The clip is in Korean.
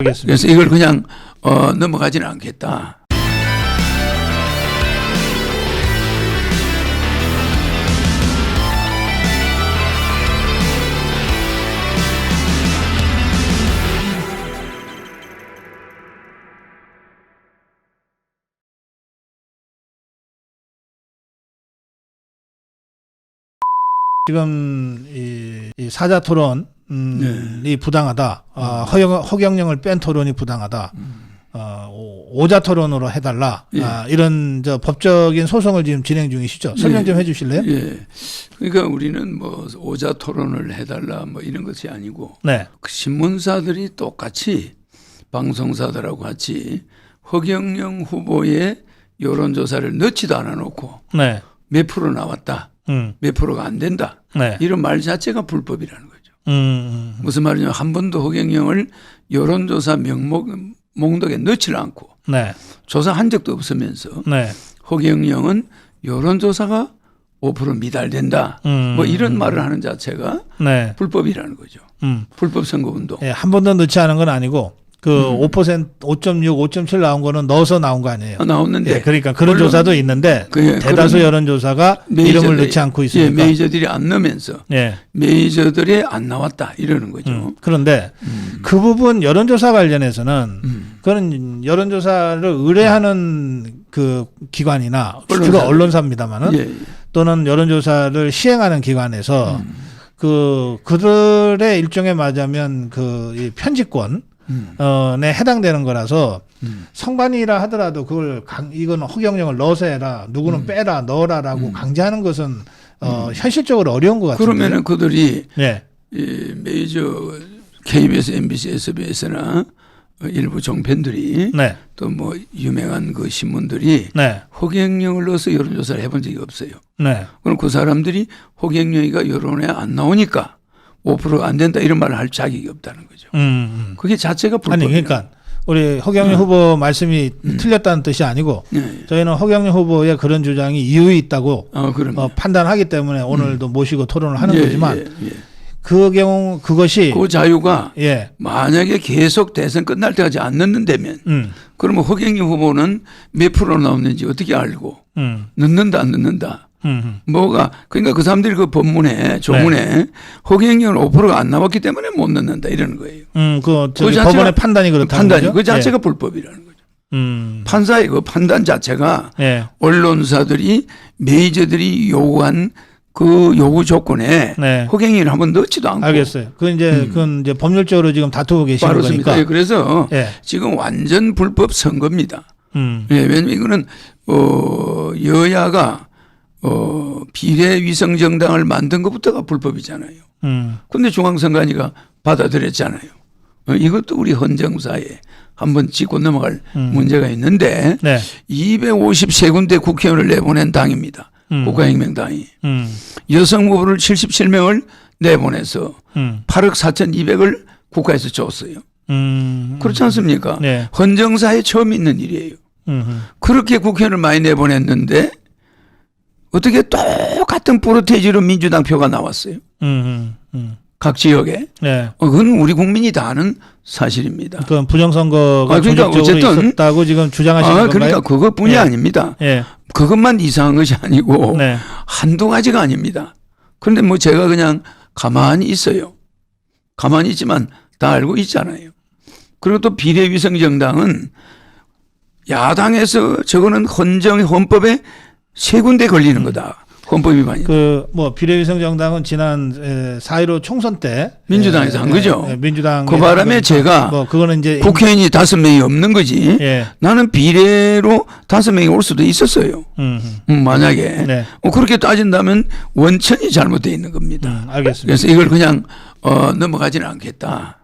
그래서 이걸 그냥 어, 넘어가지는 않겠다. 지금 이, 이 사자 토론 이 네. 부당하다. 어, 허영, 허경영을 뺀 토론이 부당하다. 어, 오- 오자 토론으로 해달라. 예. 아, 이런 저 법적인 소송을 지금 진행 중이시죠. 설명 좀 해주실래요? 예. 그러니까 우리는 뭐 오자 토론을 해달라 뭐 이런 것이 아니고 네. 그 신문사들이 똑같이 방송사들하고 같이 허경영 후보의 여론조사를 넣지도 않아 놓고 네. 몇 프로 나왔다, 음. 몇 프로가 안 된다. 네. 이런 말 자체가 불법이라는. 음, 음. 무슨 말이냐면 한 번도 허경영을 여론조사 명목 목록에 넣지를 않고 네. 조사한 적도 없으면서 네. 허경영은 여론조사가 5% 미달된다. 음. 뭐 이런 말을 하는 자체가 네. 불법이라는 거죠. 음. 불법 선거운동. 예, 한 번도 넣지 않은 건 아니고 그 음. 5% 5.6, 5.7 나온 거는 넣어서 나온 거 아니에요. 아, 나왔는데 예, 그러니까 그런 조사도 있는데 그, 예, 대다수 그런 여론조사가 메이저들이- 이름을 넣지 않고 예, 있으니까. 메이저들이 안 넣으면서 예. 메이저들이 안 나왔다 이러는 거죠. 음, 그런데 음. 그 부분 여론조사 관련해서는 음. 그거는 여론조사를 의뢰하는 그 기관이나 주로. 언론사입니다만은 예, 예. 또는 여론조사를 시행하는 기관에서 음. 그 그들의 일종에 맞으면 그이 편집권 음. 어 에 해당되는 거라서 음. 성반이라 하더라도 그걸 강, 이건 허경영을 넣어서 해라 누구는 음. 빼라 넣어라라고 강제하는 것은 어 현실적으로 어려운 것 같은데. 그러면은 그들이 네. 이 메이저 KBS, MBC, SBS나 일부 종편들이 네. 또뭐 유명한 그 신문들이 네. 허경영을 넣어서 여론조사를 해본 적이 없어요. 네. 그럼 그 사람들이 허경영이가 여론에 안 나오니까 5%안 된다 이런 말을 할 자격이 없다는 거죠. 음, 음. 그게 자체가 불법. 아니 그러니까 우리 허경영 후보 말씀이 틀렸다는 뜻이 아니고 네. 저희는 허경영 후보의 그런 주장이 이유 있다고 어. 어, 판단하기 때문에 오늘도 모시고 토론을 하는 예, 거지만 예, 예. 그 경우 그것이 그 자유가 예. 만약에 계속 대선 끝날 때까지 안 넣는다면 음. 그러면 허경영 후보는 몇 프로 나오는지 어떻게 알고 음. 넣는다 안 넣는다 음. 뭐가 그러니까 그 사람들이 그 법문에 조문에 네. 허경영은 5%가 안 나왔기 때문에 못 넣는다 이러는 거예요. 음. 그 저기 자체가- 법원의 판단이 그렇다는 판단이 거죠? 그 자체가 불법이라는 거죠. 예. 음. 판사의 그 판단 자체가 예. 언론사들이 메이저들이 요구한 그 요구 조건에 네. 허경영을 한번 넣지도 않고 알겠어요. 그 이제 음. 그건 이제 법률적으로 지금 다투고 계시는 빠르습니다. 예, 거니까. 그래서 예. 지금 완전 불법 선거입니다. 음. 예, 왜냐면 이거는 어 여야가 어 비례 위성 정당을 만든 것부터가 불법이잖아요. 음. 근데 중앙선관위가 받아들였잖아요. 어, 이것도 우리 헌정사에 한번 짚고 넘어갈 음. 문제가 있는데 네. 253군데 국회의원을 내보낸 당입니다. 음. 국가혁명당이 음. 여성 후보를 77명을 내보내서 음. 8억 4,200을 국가에서 줬어요. 음. 그렇지 않습니까? 네. 헌정사에 처음 있는 일이에요. 음. 그렇게 국회의원을 많이 내보냈는데 어떻게 똑같은 프로테이지로 민주당 표가 나왔어요. 음. 음. 각 지역에. 네. 어, 그건 우리 국민이 다 아는 사실입니다. 그건 부정선거가 아, 그러니까 어쨌든- 있었다고 지금 주장하시는 아, 건가요? 그러니까 그것뿐이 예. 아닙니다. 예. 그것만 이상한 것이 아니고 네. 한두 가지가 아닙니다. 그런데 뭐 제가 그냥 가만히 있어요. 가만히 있지만 다 알고 있잖아요. 그리고 또 비례위성 정당은 야당에서 저거는 헌정 헌법에 세 군데 걸리는 거다. 헌법 위반이. 그뭐 비례위성 정당은 지난 4.15 총선 때 민주당에서 한 거죠. 민주당 그 바람에 제가 뭐 그거는 이제 국회의원이 다섯 명이 없는 거지. 예. 나는 비례로 다섯 명이 올 수도 있었어요. 음. 음, 만약에 네. 어, 그렇게 따진다면 원천이 잘못되어 있는 겁니다. 음, 알겠습니다. 그래서 이걸 그냥 어, 넘어가지는 않겠다.